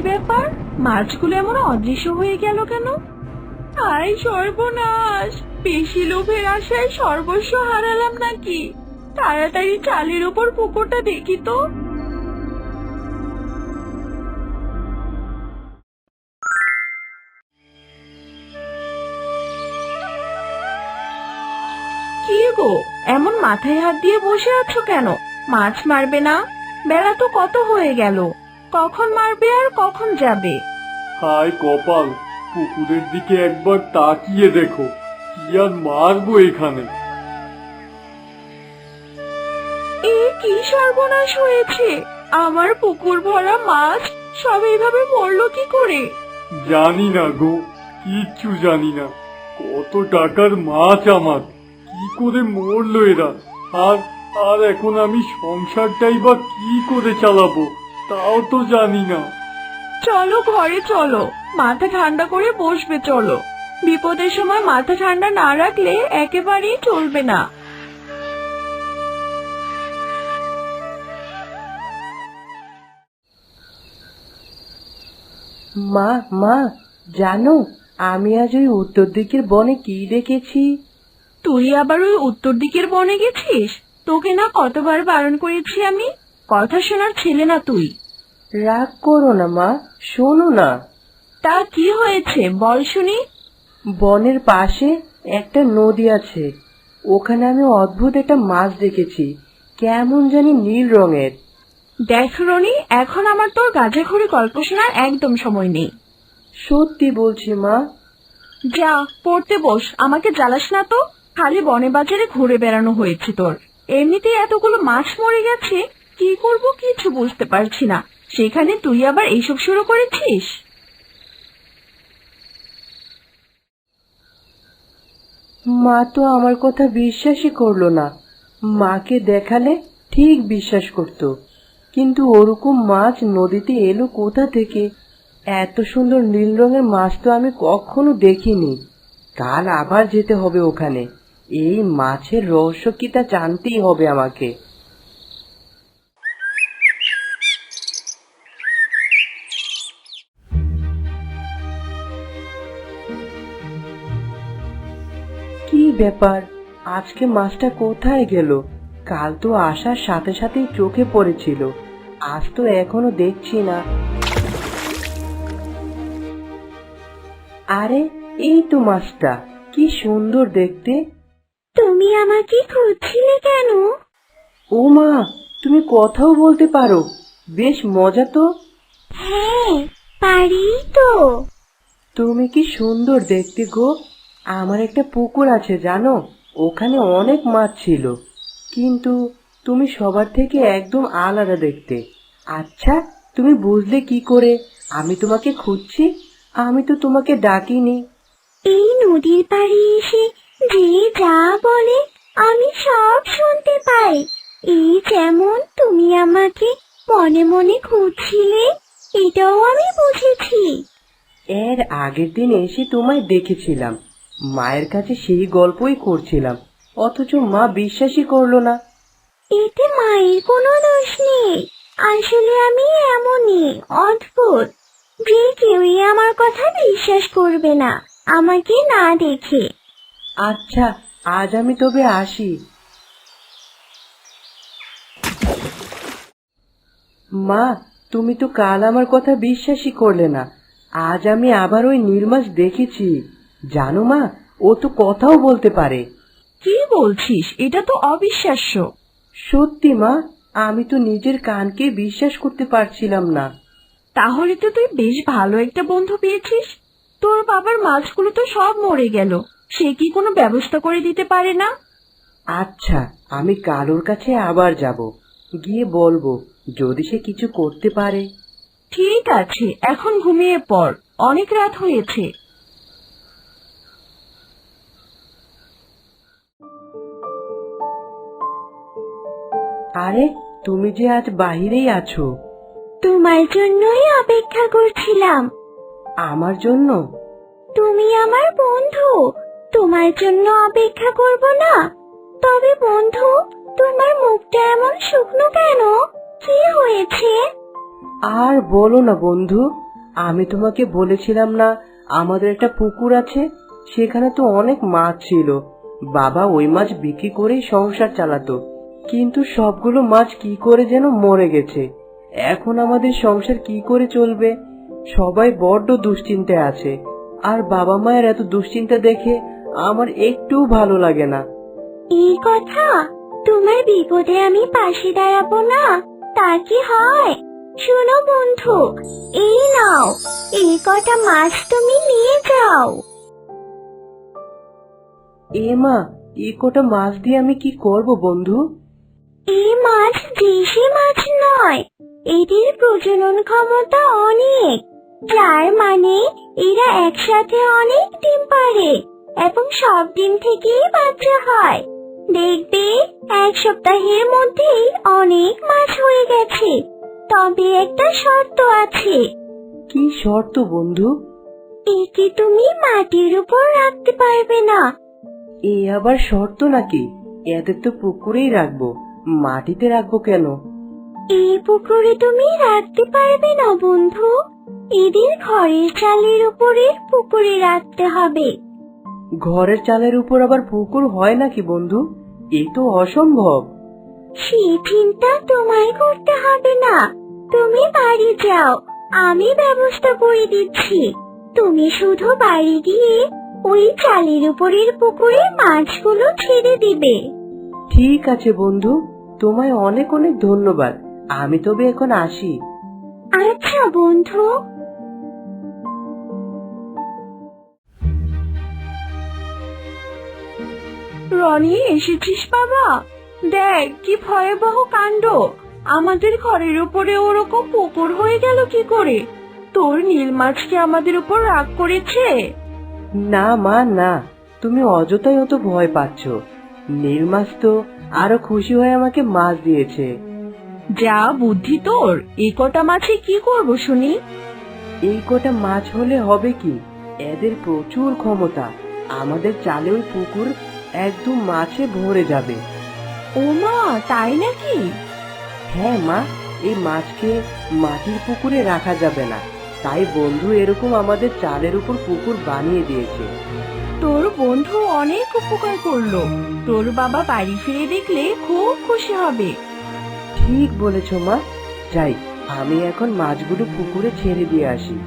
ব্যাপার? মাছগুলো এমন অদৃশ্য হয়ে গেল কেন? আয় সর্বনাশ! বেশি লোভের আশায় সর্বস্ব হারালাম নাকি? তাড়াতাড়ি চালের ওপর পুকুরটা দেখি তো। কি গো, এমন মাথায় হাত দিয়ে বসে আছো কেন? মাছ মারবে না? বেলা তো কত হয়ে গেল। কখন মারবে আর কখন যাবে? হায় কপাল পুকুরের দিকে একবার তাকিয়ে দেখো কি আর মারবো এখানে? এ কি সর্বনাশ হয়েছে? আমার পুকুর ভরা মাছ সব এইভাবে মরলো কি করে? জানি না গো কিচ্ছু জানি না। কত টাকার মাছ আমার কি করে মরলো এরা? আর আর এখন আমি সংসারটাই বা কি করে চালাবো? তাও তো জানি না। চলো ঘরে চলো মাথা ঠান্ডা করে বসবে চলো। বিপদের সময় মাথা ঠান্ডা না রাখলে একেবারেই চলবে না। মা মা জানো আমি আজ ওই উত্তর দিকের বনে কি দেখেছি? তুই আবার ওই উত্তর দিকের বনে গেছিস? তোকে না কতবার বারণ করেছি আমি? কথা শোনার ছেলে না তুই। রাগ করো না মা শোনো না। তা কি হয়েছে? বল শুনি। বনের পাশে একটা নদী আছে। ওখানে আমি অদ্ভুত একটা মাছ দেখেছি। কেমন জানি নীল রঙের। দেখ রনি এখন আমার তোর গাঁজাখড়ি গল্প শোনার একদম সময় নেই। সত্যি বলছি মা। যা পড়তে বস আমাকে জ্বালাস না তো। খালি বনে বাজারে ঘুরে বেড়ানো হয়েছে তোর। এমনিতেই এতগুলো মাছ মরে গেছে কি করব কিছু বুঝতে পারছি না। সেখানে তুই আবার এইসব শুরু করেছিস? মা তো আমার কথা বিশ্বাসই করল না। মাকে দেখালে ঠিক বিশ্বাস করত। কিন্তু ওরকম মাছ নদীতে এলো কোথা থেকে? এত সুন্দর নীল রঙের মাছ তো আমি কখনো দেখিনি। কাল আবার যেতে হবে ওখানে। এই মাছের রহস্য কি তা জানতেই হবে আমাকে। ব্যাপার। আজকে মাছটা কোথায় গেল? কাল তো আসার সাথে সাথেই চোখে পড়েছিল। আজ তো এখনও দেখছি না। আরে এই তো মাছটা। কি সুন্দর দেখতে। তুমি আমাকে খুঁজছিলে কেন? ও মা তুমি কথাও বলতে পারো। বেশ মজা তো। হ্যাঁ পারি তো। তুমি কি সুন্দর দেখতে গো। আমার একটা পুকুর আছে জানো? ওখানে অনেক মাছ ছিল। কিন্তু তুমি সবার থেকে একদম আলাদা দেখতে। আচ্ছা তুমি বুঝলে কি করে? আমি তোমাকে খুঁজছি আমি তো তোমাকে ডাকিনি। এই নদীর পাড়ে এসে যে যা বলে আমি সব শুনতে পাই। এই যেমন তুমি আমাকে মনে মনে খুঁজছিলে এটাও আমি বুঝেছি। এর আগের দিন এসে তোমায় দেখেছিলাম। মায়ের কাছে সেই গল্পই করছিলাম। অথচ মা বিশ্বাসই করল না। এতে মায়ের কোনো দোষ নেই। আসলে আমি এমনই অদ্ভুত। যে কেউই আমার কথা বিশ্বাস করবে না আমাকে না দেখে। আচ্ছা আজ আমি তবে আসি। মা তুমি তো কাল আমার কথা বিশ্বাসই করলে না। আজ আমি আবার ওই নির্মাস দেখেছি। জানো মা ও তো কথাও বলতে পারে। কি বলছিস? এটা তো অবিশ্বাস্য। সত্যি মা আমি তো নিজের কানকে বিশ্বাস করতে পারছিলাম না। তাহলে তো তুই বেশ ভালো একটা বন্ধু পেয়েছিস। তোর বাবার মাছগুলো তো সব মরে গেল। সে কি কোনো ব্যবস্থা করে দিতে পারে না? আচ্ছা আমি কালোর কাছে আবার যাব। গিয়ে বলব যদি সে কিছু করতে পারে। ঠিক আছে এখন ঘুমিয়ে পড়। অনেক রাত হয়েছে। আরে তুমি যে আজ বাহিরেই আছো। তোমার জন্যই অপেক্ষা করছিলাম। আমার জন্য? তুমি আমার বন্ধু। তোমার জন্য অপেক্ষা করব না। তবে বন্ধু তোমার মুখটা এমন শুকনো কেন? কি হয়েছে? আর বলো না বন্ধু আমি তোমাকে বলেছিলাম না আমাদের একটা পুকুর আছে সেখানে তো অনেক মাছ ছিল। বাবা ওই মাছ বিক্রি করেই সংসার চালাতো। কিন্তু সবগুলো মাছ কি করে যেন মরে গেছে? এখন আমাদের সংসার কি করে চলবে? সবাই বড্ড দুশ্চিন্তায় আছে। আর বাবা মায়ের এত দুশ্চিন্তা দেখে আমার একটুও ভালো লাগে না। এই কথা? তোমার বিপদে আমি পাশে দাঁড়াবো না? তা কি হয়? শোনো বন্ধু এই নাও এই কটা মাছ তুমি নিয়ে যাও। এ মা এই কটা মাছ দিয়ে আমি কি করব বন্ধু? এই মাছ দেশি মাছ নয়। এদের প্রজনন ক্ষমতা অনেক। যার মানে এরা একসাথে অনেক ডিম পারে এবং সব ডিম থেকেই বাচ্চা হয়। দেখবে এক সপ্তাহের মধ্যেই অনেক মাছ হয়ে গেছে। তবে একটা শর্ত আছে। কি শর্ত বন্ধু? একে তুমি মাটির উপর রাখতে পারবে না। এ আবার শর্ত নাকি? এদের তো পুকুরেই রাখব। মাটিতে রাখব কেন? এই পুকুরে তুমি রাখতে পারবে না বন্ধু। এদের ঘরের চালের উপরে পুকুরে রাখতে হবে। ঘরের চালের উপর আবার পুকুর হয় নাকি বন্ধু? এ তো অসম্ভব। সেই চিন্তা তোমায় করতে হবে না। তুমি বাড়ি যাও আমি ব্যবস্থা করে দিচ্ছি। তুমি শুধু বাড়ি গিয়ে ওই চালের উপরের পুকুরে মাছগুলো ছেড়ে দিবে। ঠিক আছে বন্ধু। তোমায় অনেক অনেক ধন্যবাদ। আমি তবে এখন আসি। আচ্ছা বন্ধু। রনি এসেছিস বাবা? দেখ কি ভয়াবহ কাণ্ড। আমাদের ঘরের উপরে ওরকম পুকুর হয়ে গেল কি করে? তোর নীল মাছ কি আমাদের উপর রাগ করেছে? না মা না। তুমি অযথাই অত ভয় পাচ্ছ। নীল মাছ তো আরও খুশি হয়ে আমাকে মাছ দিয়েছে। যা বুদ্ধি তোর এই কটা মাছে কি করব শুনি? এই কটা মাছ হলে হবে কি? এদের প্রচুর ক্ষমতা। আমাদের চালে ওই পুকুর একদম মাছে ভরে যাবে। ও মা তাই নাকি? হ্যাঁ মা এই মাছকে মাটির পুকুরে রাখা যাবে না। তাই বন্ধু এরকম আমাদের চালের উপর পুকুর বানিয়ে দিয়েছে। তোর বন্ধু অনেক উপকার করল। তোর বাবা বাড়ি ফিরে দেখলে খুব খুশি হবে। ঠিক বলেছ মা। যাই, আমি এখন মাছগুলো পুকুরে ছেড়ে দিয়ে আসি।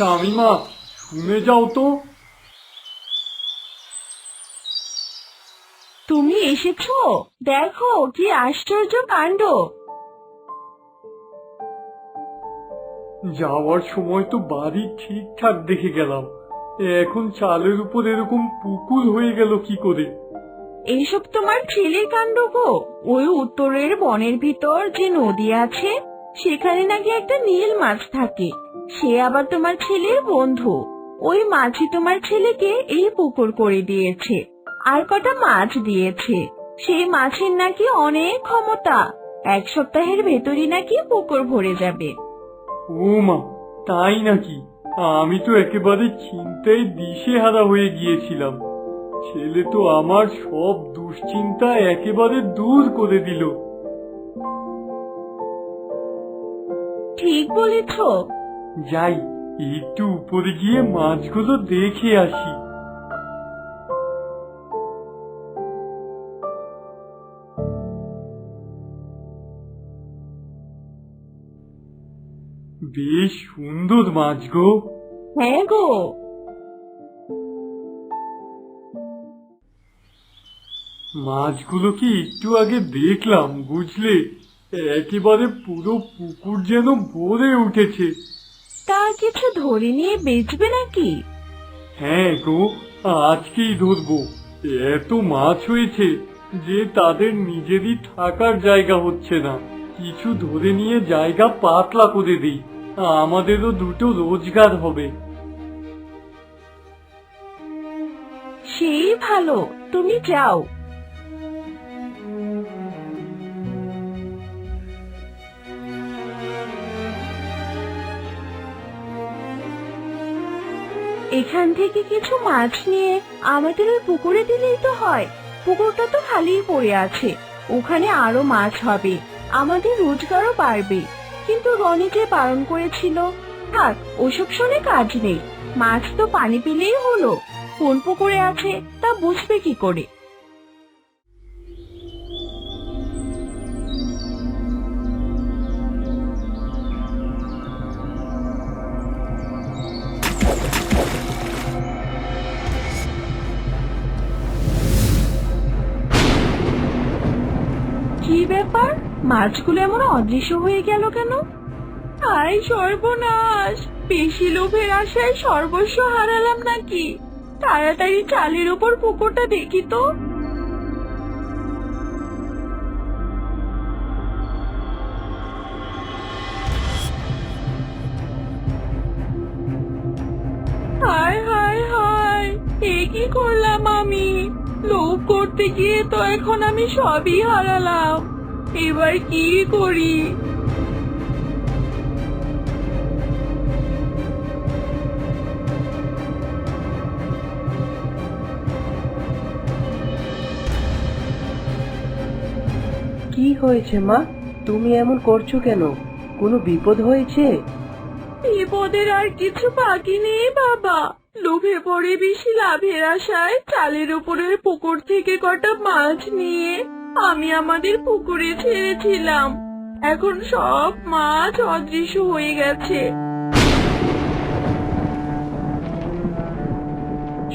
স্বামীমা শুনে যাও তো। তুমি এসেছ? দেখো কি আশ্চর্য কাণ্ড। যাওয়ার সময় তো বাড়ি ঠিকঠাক দেখে গেলাম। এখন চালের উপর এরকম পুকুর হয়ে গেল কি করে? এইসব তোমার ছেলের কাণ্ড গো। ওই উত্তরের বনের ভিতর যে নদী আছে সেখানে নাকি একটা নীল মাছ থাকে। সে আবার তোমার ছেলের বন্ধু। ওই মাছই তোমার ছেলেকে এই পুকুর করে দিয়েছে আর কটা মাছ দিয়েছে। সেই মাছের নাকি অনেক ক্ষমতা এক সপ্তাহের ভেতরই নাকি পুকুর ভরে যাবে। ও মা তাই নাকি? আমি তো একেবারে চিন্তায় দিশেহারা হয়ে গিয়েছিলাম। ছেলে তো আমার সব দুশ্চিন্তা একেবারে দূর করে দিল। ঠিক বলেছ। যাই একটু উপরে গিয়ে মাছগুলো দেখে আসি। বেশ সুন্দর মাছ গো। হ্যাঁ গো। মাছগুলো কি একটু আগে দেখলাম বুঝলে? একেবারে পুরো পুকুর যেন ভরে উঠেছে। তা কিছু ধরে নিয়ে বেচবে নাকি? হ্যাঁ গো আজকেই ধরবো। এত মাছ হয়েছে যে তাদের নিজেরই থাকার জায়গা হচ্ছে না। কিছু ধরে নিয়ে জায়গা পাতলা করে দিই। আমাদেরও দুটো রোজগার হবে। সেই ভালো তুমি যাও। এখান থেকে কিছু মাছ নিয়ে আমাদের ওই পুকুরে দিলেই তো হয়। পুকুরটা তো খালিই পড়ে আছে। ওখানে আরও মাছ হবে। আমাদের রোজগারও বাড়বে। কিন্তু রনি যে বারণ করেছিল, থাক, ওসব শুনে কাজ নেই। মাছ তো পানি পেলেই হলো। কোন পুকুরে আছে তা বুঝবে কি করে? মাছগুলো এমন অদৃশ্য হয়ে গেল কেন? আই সর্বনাশ! বেশি লোভের আশায় সর্বস্ব হারালাম নাকি? তাড়াতাড়ি চালের উপর পুকুরটা দেখি তো। হায় হায় হায় কি করলাম আমি? লোভ করতে গিয়ে তো এখন আমি সবই হারালাম। এবার কি করি? কি হয়েছে মা? তুমি এমন করছ কেন? কোনো বিপদ হয়েছে? বিপদের আর কিছু বাকি নেই বাবা। লোভে পড়ে বেশি লাভের আশায় চালের উপরের পুকুর থেকে কটা মাছ নিয়ে আমি আমাদের পুকুরে ছেড়েছিলাম। এখন সব মাছ অদৃশ্য হয়ে গেছে।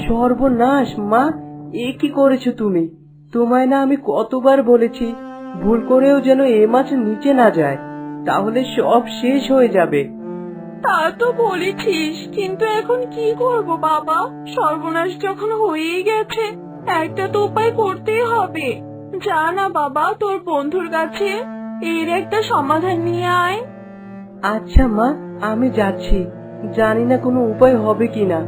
সর্বনাশ মা! এ কি করেছ তুমি? তোমায় না আমি কতবার বলেছি ভুল করেও যেন এ মাছ নিচে না যায়। তাহলে সব শেষ হয়ে যাবে। তা তো বলেছিস কিন্তু এখন কি করব বাবা? সর্বনাশ যখন হয়েই গেছে একটা তো উপায় করতেই হবে। যা না বাবা, তোর বন্ধুর কাছে। এর একটা সমাধান নিয়ে আয়। আচ্ছা মা, আমি যাচ্ছি। জানি না কোনো উপায় হবে কিনা।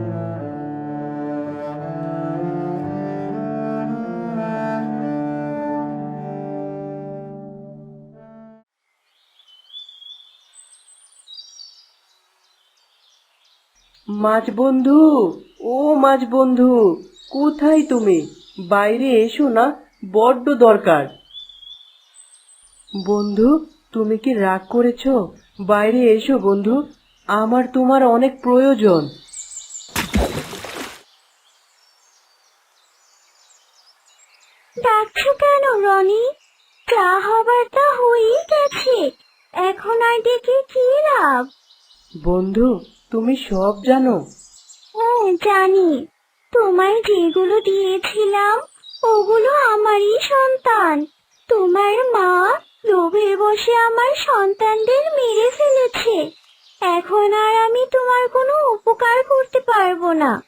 মাছ বন্ধু, ও মাছ বন্ধু, কোথায় তুমি? বাইরে এসো না। বড্ড দরকার। বন্ধু তুমি কি রাগ করেছ? বাইরে এসো বন্ধু আমার তোমার অনেক প্রয়োজন। ডাকছো কেন রনি? যা হবার তা হয়েই গেছে। এখন আর ডেকে কি লাভ। বন্ধু তুমি সব জানো। হ্যাঁ জানি। তোমায় যেগুলো দিয়েছিলাম ওগুলো আমারই সন্তান। তোমার মা লোভে বসে আমার সন্তানদের মেরে ফেলেছে। এখন আর আমি তোমার কোনো উপকার করতে পারব না।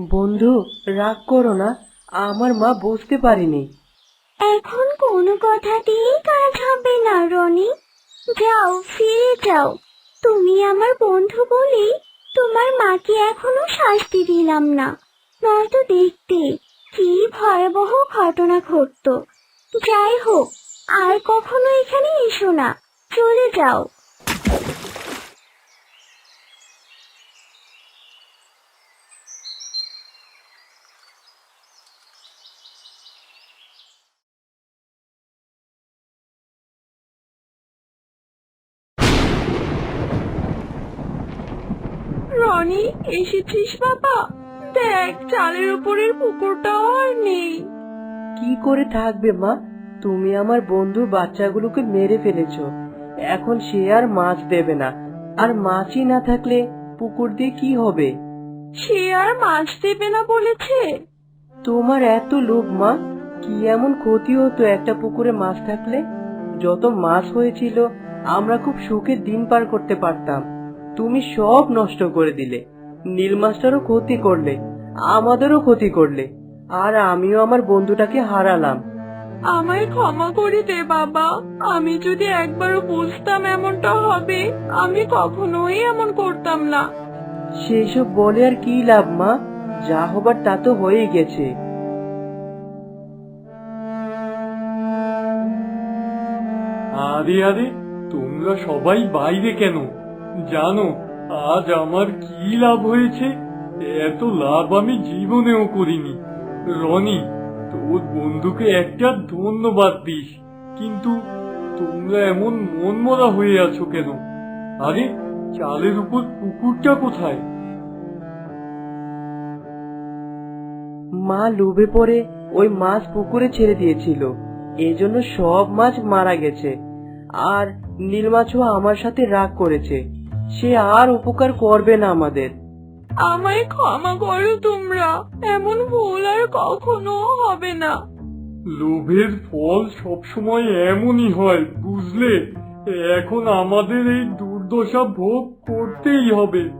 বন্ধু রাগ করো না আমার মা বুঝতে পারিনি। এখন কোনো কথাতেই কাজ হবে না রনি। যাও ফিরে যাও। তুমি আমার বন্ধু বলেই তোমার মাকে এখনও শাস্তি দিলাম না। নয়তো দেখতে কি ভয়াবহ ঘটনা ঘটতো। যাই হোক, আর কখনো এখানে এসো না। চলে যাও। রনি এসেছিস বাবা? দেখ চালের উপরের পুকুরটাও আর নেই। কি করে থাকবে মা? তুমি আমার বন্ধুর বাচ্চাগুলোকে মেরে ফেলেছ। এখন সে আর মাছ দেবে না। আর মাছই না থাকলে পুকুর দিয়ে কি হবে? সে আর মাছ দেবে না বলেছে। তোমার এত লোভ মা। কি এমন ক্ষতি হতো একটা পুকুরে মাছ থাকলে? যত মাছ হয়েছিল আমরা খুব সুখে দিন পার করতে পারতাম। তুমি সব নষ্ট করে দিলে। নীল মাছটারও ক্ষতি করলে আমাদেরও ক্ষতি করলে আর আমিও আমার বন্ধুটাকে হারালাম। আমায় ক্ষমা করে দে বাবা। আমি যদি একবারও বুঝতাম এমনটা হবে আমি কখনোই এমন করতাম না। সেসব বলে আর কি লাভ মা? যা হবার তা তো হয়ে গেছে। আরে আরে তোমরা সবাই বাইরে কেন? জানো, আজ আমার কি লাভ হয়েছে? এত লাভ আমি জীবনেও করিনি। রনি, তোর বন্ধুকে একটা ধন্যবাদ দিস, কিন্তু তোমরা এমন মন মরা হয়ে আছো কেন? আরে, চালের উপর পুকুরটা কোথায়? মা লোভে পড়ে ওই মাছ পুকুরে ছেড়ে দিয়েছিল। এজন্য সব মাছ মারা গেছে। আর নীল মাছও আমার সাথে রাগ করেছে। সে আর উপকার করবে না আমাদের। আমায় ক্ষমা করো তোমরা। এমন ভুল আর কখনো হবে না। লোভের ফল সবসময় এমনই হয় বুঝলে? এখন আমাদের এই দুর্দশা ভোগ করতেই হবে।